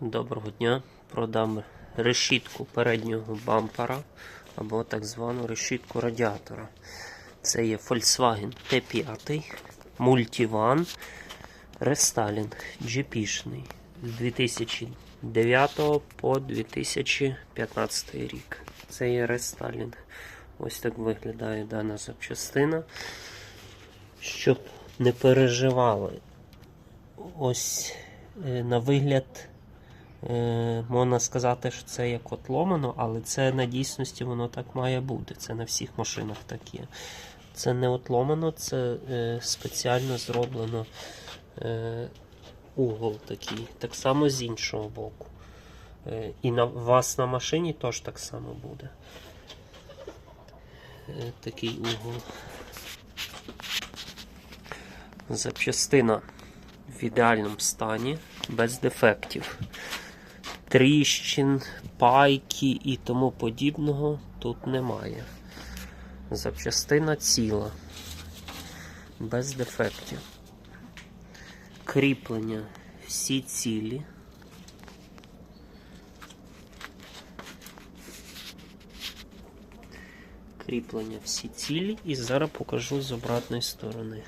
Доброго дня. Продам решітку переднього бампера або так звану решітку радіатора. Це є Volkswagen T5 Multivan Restyling GP-шний з 2009 по 2015 рік. Це є рестайлінг. Ось так виглядає дана запчастина. Щоб не переживали, ось е, на вигляд можна сказати, що це як от ломано, але це на дійсності воно так має бути. Це на всіх машинах так є. Це не от ломано, це е, спеціально зроблено е, угол такий. Так само з іншого боку. Е, і на вас на машині теж так само буде. Е, такий угол. Запчастина в ідеальному стані, без дефектів тріщин, пайки і тому подібного тут немає. Запчастина ціла, без дефектів. Кріплення всі цілі. Кріплення всі цілі і зараз покажу з обратної сторони.